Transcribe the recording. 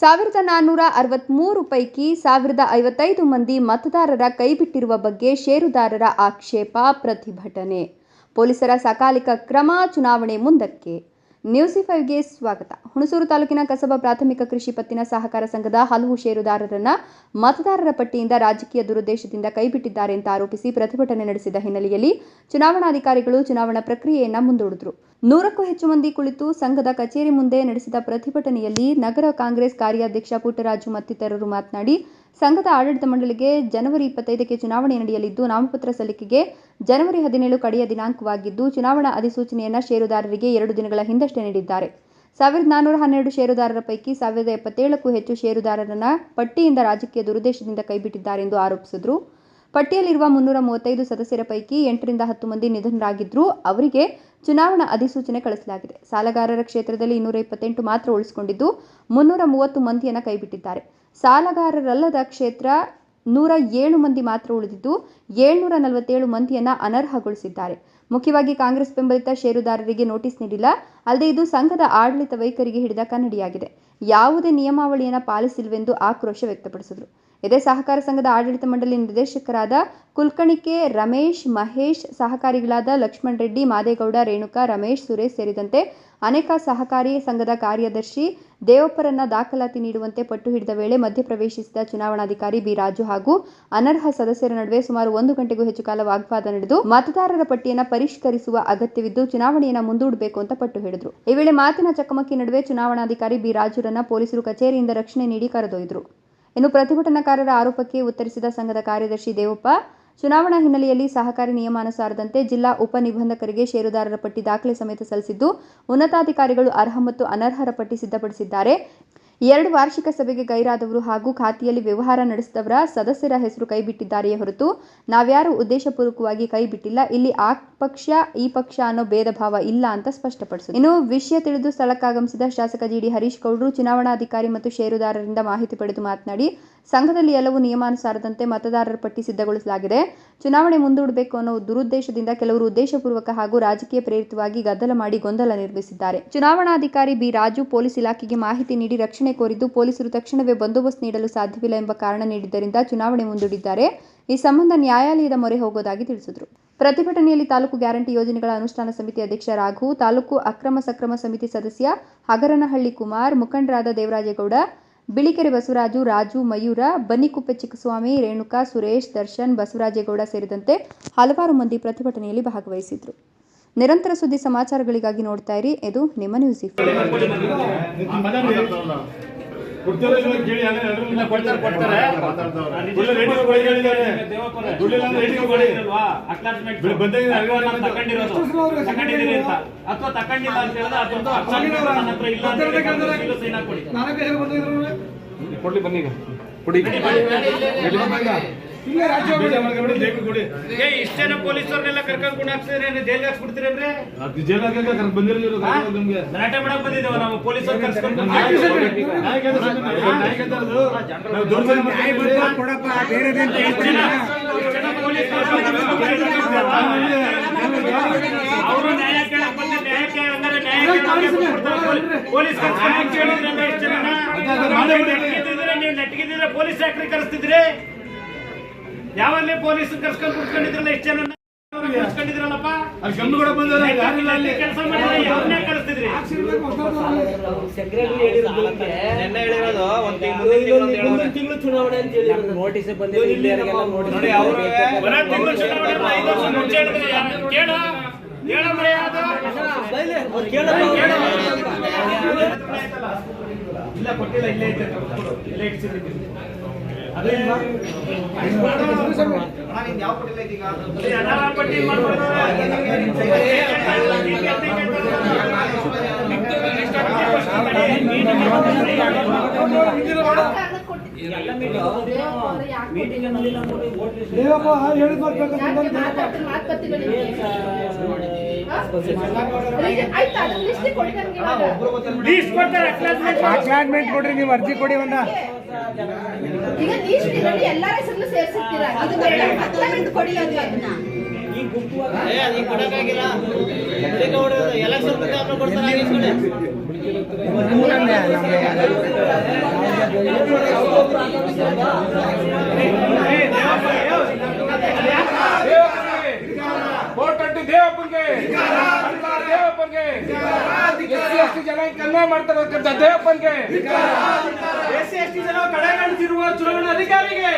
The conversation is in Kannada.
ಸಾವಿರದ ನಾನ್ನೂರ ಅರವತ್ತ್ಮೂರು ಪೈಕಿ ಸಾವಿರದ ಐವತ್ತೈದು ಮಂದಿ ಮತದಾರರ ಕೈಬಿಟ್ಟಿರುವ ಬಗ್ಗೆ ಷೇರುದಾರರ ಆಕ್ಷೇಪ ಪ್ರತಿಭಟನೆ. ಪೊಲೀಸರ ಸಕಾಲಿಕ ಕ್ರಮ ಚುನಾವಣೆ ಮುಂದಕ್ಕೆ. ನ್ಯೂಸ್ ಫೈವ್ಗೆ ಸ್ವಾಗತ. ಹುಣಸೂರು ತಾಲೂಕಿನ ಕಸಬಾ ಪ್ರಾಥಮಿಕ ಕೃಷಿ ಪತ್ತಿನ ಸಹಕಾರ ಸಂಘದ ಹಲವು ಷೇರುದಾರರನ್ನ ಮತದಾರರ ಪಟ್ಟಿಯಿಂದ ರಾಜಕೀಯ ದುರುದ್ದೇಶದಿಂದ ಕೈಬಿಟ್ಟಿದ್ದಾರೆ ಅಂತ ಆರೋಪಿಸಿ ಪ್ರತಿಭಟನೆ ನಡೆಸಿದ ಹಿನ್ನೆಲೆಯಲ್ಲಿ ಚುನಾವಣಾಧಿಕಾರಿಗಳು ಚುನಾವಣಾ ಪ್ರಕ್ರಿಯೆಯನ್ನ ಮುಂದೂಡಿದ್ರು. ನೂರಕ್ಕೂ ಹೆಚ್ಚು ಮಂದಿ ಕುಳಿತು ಸಂಘದ ಕಚೇರಿ ಮುಂದೆ ನಡೆಸಿದ ಪ್ರತಿಭಟನೆಯಲ್ಲಿ ನಗರ ಕಾಂಗ್ರೆಸ್ ಕಾರ್ಯಾಧ್ಯಕ್ಷ ಪುಟ್ಟರಾಜು ಮತ್ತಿತರರು ಮಾತನಾಡಿ ಸಂಘದ ಆಡಳಿತ ಮಂಡಳಿಗೆ ಜನವರಿ ಇಪ್ಪತ್ತೈದಕ್ಕೆ ಚುನಾವಣೆ ನಡೆಯಲಿದ್ದು, ನಾಮಪತ್ರ ಸಲ್ಲಿಕೆಗೆ ಜನವರಿ ಹದಿನೇಳು ಕಡೆಯ ದಿನಾಂಕವಾಗಿದ್ದು, ಚುನಾವಣಾ ಅಧಿಸೂಚನೆಯನ್ನು ಷೇರುದಾರರಿಗೆ ಎರಡು ದಿನಗಳ ಹಿಂದಷ್ಟೇ ನೀಡಿದ್ದಾರೆ. ಸಾವಿರದ ನಾನ್ನೂರ ಹನ್ನೆರಡು ಷೇರುದಾರರ ಪೈಕಿ ಸಾವಿರದ ಎಪ್ಪತ್ತೇಳಕ್ಕೂ ಹೆಚ್ಚು ಷೇರುದಾರರನ್ನ ಪಟ್ಟಿಯಿಂದ ರಾಜಕೀಯ ದುರುದ್ದೇಶದಿಂದ ಕೈಬಿಟ್ಟಿದ್ದಾರೆ ಎಂದು ಆರೋಪಿಸಿದರು. ಪಟ್ಟಿಯಲ್ಲಿರುವ ಮುನ್ನೂರ ಮೂವತ್ತೈದು ಸದಸ್ಯರ ಪೈಕಿ ಎಂಟರಿಂದ ಹತ್ತು ಮಂದಿ ನಿಧನರಾಗಿದ್ದರೂ ಅವರಿಗೆ ಚುನಾವಣಾ ಅಧಿಸೂಚನೆ ಕಳಿಸಲಾಗಿದೆ. ಸಾಲಗಾರರ ಕ್ಷೇತ್ರದಲ್ಲಿ ಇನ್ನೂರ ಇಪ್ಪತ್ತೆಂಟು ಮಾತ್ರ ಉಳಿಸಿಕೊಂಡಿದ್ದು, ಮುನ್ನೂರ ಮೂವತ್ತು ಮಂದಿಯನ್ನು ಕೈಬಿಟ್ಟಿದ್ದಾರೆ. ಸಾಲಗಾರರಲ್ಲದ ಕ್ಷೇತ್ರ ನೂರ ಏಳು ಮಂದಿ ಮಾತ್ರ ಉಳಿದಿದ್ದು ಏಳ್ನೂರ ನಲವತ್ತೇಳು ಮಂದಿಯನ್ನು ಅನರ್ಹಗೊಳಿಸಿದ್ದಾರೆ. ಮುಖ್ಯವಾಗಿ ಕಾಂಗ್ರೆಸ್ ಬೆಂಬಲಿತ ಷೇರುದಾರರಿಗೆ ನೋಟಿಸ್ ನೀಡಿಲ್ಲ. ಅಲ್ಲದೆ ಇದು ಸಂಘದ ಆಡಳಿತ ವೈಖರಿಗೆ ಹಿಡಿದ ಕನ್ನಡಿಯಾಗಿದೆ. ಯಾವುದೇ ನಿಯಮಾವಳಿಯನ್ನು ಪಾಲಿಸಿಲ್ವೆಂದು ಆಕ್ರೋಶ ವ್ಯಕ್ತಪಡಿಸಿದರು. ಇದೇ ಸಹಕಾರ ಸಂಘದ ಆಡಳಿತ ಮಂಡಳಿ ನಿರ್ದೇಶಕರಾದ ಕುಲ್ಕಣಿಕೆ ರಮೇಶ್, ಮಹೇಶ್, ಸಹಕಾರಿಗಳಾದ ಲಕ್ಷ್ಮಣ್ ರೆಡ್ಡಿ, ಮಾದೇಗೌಡ, ರೇಣುಕಾ, ರಮೇಶ್, ಸುರೇಶ್ ಸೇರಿದಂತೆ ಅನೇಕ ಸಹಕಾರಿ ಸಂಘದ ಕಾರ್ಯದರ್ಶಿ ದೇವಪ್ಪರನ್ನ ದಾಖಲಾತಿ ನೀಡುವಂತೆ ಪಟ್ಟು ಹಿಡಿದ ವೇಳೆ ಮಧ್ಯಪ್ರವೇಶಿಸಿದ ಚುನಾವಣಾಧಿಕಾರಿ ಬಿ. ರಾಜು ಹಾಗೂ ಅನರ್ಹ ಸದಸ್ಯರ ನಡುವೆ ಸುಮಾರು ಒಂದು ಗಂಟೆಗೂ ಹೆಚ್ಚು ಕಾಲ ವಾಗ್ವಾದ ನಡೆದು ಮತದಾರರ ಪಟ್ಟಿಯನ್ನು ಪರಿಷ್ಕರಿಸುವ ಅಗತ್ಯವಿದ್ದು ಚುನಾವಣೆಯನ್ನು ಮುಂದೂಡಬೇಕು ಅಂತ ಪಟ್ಟು ಹಿಡಿದ್ರು. ಈ ವೇಳೆ ಮಾತಿನ ಚಕಮಕಿ ನಡುವೆ ಚುನಾವಣಾಧಿಕಾರಿ ಬಿ. ರಾಜುರನ್ನ ಪೊಲೀಸರು ಕಚೇರಿಯಿಂದ ರಕ್ಷಣೆ ನೀಡಿ ಕರೆದೊಯ್ದರು. ಇನ್ನು ಪ್ರತಿಭಟನಾಕಾರರ ಆರೋಪಕ್ಕೆ ಉತ್ತರಿಸಿದ ಸಂಘದ ಕಾರ್ಯದರ್ಶಿ ದೇವಪ್ಪ, ಚುನಾವಣಾ ಹಿನ್ನೆಲೆಯಲ್ಲಿ ಸಹಕಾರಿ ನಿಯಮಾನುಸಾರದಂತೆ ಜಿಲ್ಲಾ ಉಪ ನಿಬಂಧಕರಿಗೆ ಷೇರುದಾರರ ಪಟ್ಟಿ ದಾಖಲೆ ಸಮೇತ ಸಲ್ಲಿಸಿದ್ದು, ಉನ್ನತಾಧಿಕಾರಿಗಳು ಅರ್ಹ ಮತ್ತು ಅನರ್ಹರ ಪಟ್ಟಿ ಸಿದ್ಧಪಡಿಸಿದ್ದಾರೆ. ಎರಡು ವಾರ್ಷಿಕ ಸಭೆಗೆ ಗೈರಾದವರು ಹಾಗೂ ಖಾತೆಯಲ್ಲಿ ವ್ಯವಹಾರ ನಡೆಸಿದವರ ಸದಸ್ಯರ ಹೆಸರು ಕೈಬಿಟ್ಟಿದ್ದಾರೆಯೇ ಹೊರತು ನಾವ್ಯಾರು ಉದ್ದೇಶಪೂರ್ವಕವಾಗಿ ಕೈಬಿಟ್ಟಿಲ್ಲ, ಇಲ್ಲಿ ಆ ಪಕ್ಷ, ಈ ಪಕ್ಷ ಅನ್ನೋ ಭೇದ ಭಾವ ಇಲ್ಲ ಅಂತ ಸ್ಪಷ್ಟಪಡಿಸಿದರು ಇನ್ನು ವಿಷಯ ತಿಳಿದು ಸ್ಥಳಕ್ಕಾಗಮಿಸಿದ ಶಾಸಕ ಜಿಡಿ ಹರೀಶ್ ಗೌಡ್ರು ಚುನಾವಣಾಧಿಕಾರಿ ಮತ್ತು ಷೇರುದಾರರಿಂದ ಮಾಹಿತಿ ಪಡೆದು ಮಾತನಾಡಿ ಸಂಘದಲ್ಲಿ ಎಲ್ಲವು ನಿಯಮಾನುಸಾರದಂತೆ ಮತದಾರರ ಪಟ್ಟಿ ಸಿದ್ಧಗೊಳಿಸಲಾಗಿದೆ. ಚುನಾವಣೆ ಮುಂದೂಡಬೇಕು ಅನ್ನೋ ದುರುದ್ದೇಶದಿಂದ ಕೆಲವರು ಉದ್ದೇಶಪೂರ್ವಕ ಹಾಗೂ ರಾಜಕೀಯ ಪ್ರೇರಿತವಾಗಿ ಗದ್ದಲ ಮಾಡಿ ಗೊಂದಲ ನಿರ್ಮಿಸಿದ್ದಾರೆ. ಚುನಾವಣಾಧಿಕಾರಿ ಬಿ. ರಾಜು ಪೊಲೀಸ್ ಇಲಾಖೆಗೆ ಮಾಹಿತಿ ನೀಡಿ ರಕ್ಷಣೆ ಕೋರಿದ್ದು ಪೊಲೀಸರು ತಕ್ಷಣವೇ ಬಂದೋಬಸ್ತ್ ನೀಡಲು ಸಾಧ್ಯವಿಲ್ಲ ಎಂಬ ಕಾರಣ ನೀಡಿದ್ದರಿಂದ ಚುನಾವಣೆ ಮುಂದೂಡಿದ್ದಾರೆ. ಈ ಸಂಬಂಧ ನ್ಯಾಯಾಲಯದ ಮೊರೆ ಹೋಗೋದಾಗಿ ತಿಳಿಸಿದರು. ಪ್ರತಿಭಟನೆಯಲ್ಲಿ ತಾಲೂಕು ಗ್ಯಾರಂಟಿ ಯೋಜನೆಗಳ ಅನುಷ್ಠಾನ ಸಮಿತಿ ಅಧ್ಯಕ್ಷ ರಾಘು, ತಾಲೂಕು ಅಕ್ರಮ ಸಕ್ರಮ ಸಮಿತಿ ಸದಸ್ಯ ಹಗರನಹಳ್ಳಿ ಕುಮಾರ್, ಮುಖಂಡರಾದ ದೇವರಾಜೇಗೌಡ ಬಿಳಿಕೆರೆ ಬಸವರಾಜು, ರಾಜು, ಮಯೂರ, ಬನ್ನಿಕುಪ್ಪೆ ಚಿಕ್ಕಸ್ವಾಮಿ, ರೇಣುಕಾ, ಸುರೇಶ್, ದರ್ಶನ್, ಬಸವರಾಜೇಗೌಡ ಸೇರಿದಂತೆ ಹಲವಾರು ಮಂದಿ ಪ್ರತಿಭಟನೆಯಲ್ಲಿ ಭಾಗವಹಿಸಿದ್ರು. ನಿರಂತರ ಸುದ್ದಿ ಸಮಾಚಾರಗಳಿಗಾಗಿ ನೋಡ್ತಾ ಇರಿ. ಇದು ನಿಮ್ಮ ನ್ಯೂಸ್ ಕೇಳಿ ಅಂದ್ರೆ ಕೊಡ್ತಾರೆ ಕೊಡ್ತಾರೆ. ಅಥವಾ ತಕೊಂಡಿಲ್ಲ ಅಂತ ಹೇಳಿದ್ರೆ ಕೊಡ್ಲಿ ಬನ್ನಿ ಈಗ. ಕೊಡಿ. ಏ ಇಷ್ಟ ಜನ ಪೊಲೀಸರನ್ನೆಲ್ಲ ಕರ್ಕೊಂಡು ಕೂಡ ಹಾಕ್ಸಿದ್ರೆ ಜೈಲ್ ಹಾಕ್ಸ್ಬಿಡ್ತೀರೇನ್ರಿ ಗಲಾಟೆ ಮಾಡಕ್ ಬಂದಿದ್ದೇವೆ ನಾವು ಪೊಲೀಸರು ಕರ್ಸ್ಕೊಂಡು ಅವರು ನ್ಯಾಯ ಕೇಳಕ್ ಬಂದ್ರೆ ನ್ಯಾಯ ಪೊಲೀಸ್- ಕರ್ಸ್ಕೊಂಡು ನೀವು ನೆಟ್ಗಿದ್ದಿದ್ರೆ ಪೊಲೀಸ್ ಯಾಕ್ರಿ ಕರೆಸ್ತಿದ್ರಿ? ಯಾವಲ್ಲಿ ಪೊಲೀಸ್ ಕರ್ಸ್ಕೊಂಡು ಕುತ್ಕೊಂಡಿದ್ರಲ್ಲ ಎಷ್ಟು ಜನ ಅಲ್ಲಿ ಗಂಡು ಕೂಡ ಬಂದವ್ರೆ, ಯಾರಿಲ್ಲ ಅಲ್ಲಿ? ಕೆಲಸ ಮಾಡಿದ್ರೆ ಕಳಿಸ್ತಿದ್ರಿ ಹೇಳಿರೋದು ಒಂದ್ ತಿಂಗಳು ಚುನಾವಣೆ ಅಂತ ಹೇಳಿದ್ರು ನೋಟಿಸ್ ಬಂದಿದೆ ಇಲ್ಲಿಯವರೆಗೆಲ್ಲ ನೋಟಿಸ್ ನೋಡಿ ಅವರು ತಿಂಗಳು ಚುನಾವಣೆ ಅಲ್ಲ, ಐದು ವರ್ಷ ಮುಂಚೆ ಹೇಳಿದ್ರೆ ಯಾರು- ಕೇಳು ಹೇಳು ಮರೆ ಅದು. ಇಲ್ಲ ಕೊಟ್ಟಿಲ್ಲ ಇಲ್ಲೇ ಐತೆ. ಇಲ್ಲೇ ಇಡ್ಸಿದ್ದೀನಿ. ಹೇಳಿದ್ ಅಕ್ಲಾಸ್ಮೆಂಟ್ ಅಕ್ಲಾಟ್ಮೆಂಟ್ ಕೊಡ್ರಿ ನೀವು ಅರ್ಜಿ ಕೊಡಿ ಒಂದ ಈಗ ಲೀಸ್ಟ್ ಇದರಲ್ಲಿ ಎಲ್ಲರ ಹೆಸರನ್ನು ಸೇರಿಸಿರ್ತೀರಾ? ಇದು ಬೇಡ ಅಕ್ಲಾಟ್ಮೆಂಟ್ ಕೊಡಿ ಅದು ಎಸ್ ಸಿ ಜನ ಕನ್ವೆ ಮಾಡ್ತಾರಕ್ಕಂತ ದೇವಪ್ಪನ್ಗೆ. ಎಸ್ ಜನ ಎಸ್ ಕಡೆ ಜನ ಕಡೆಗಣಿಸಿರುವ ಚುನಾವಣಾ ಅಧಿಕಾರಿಗೆ.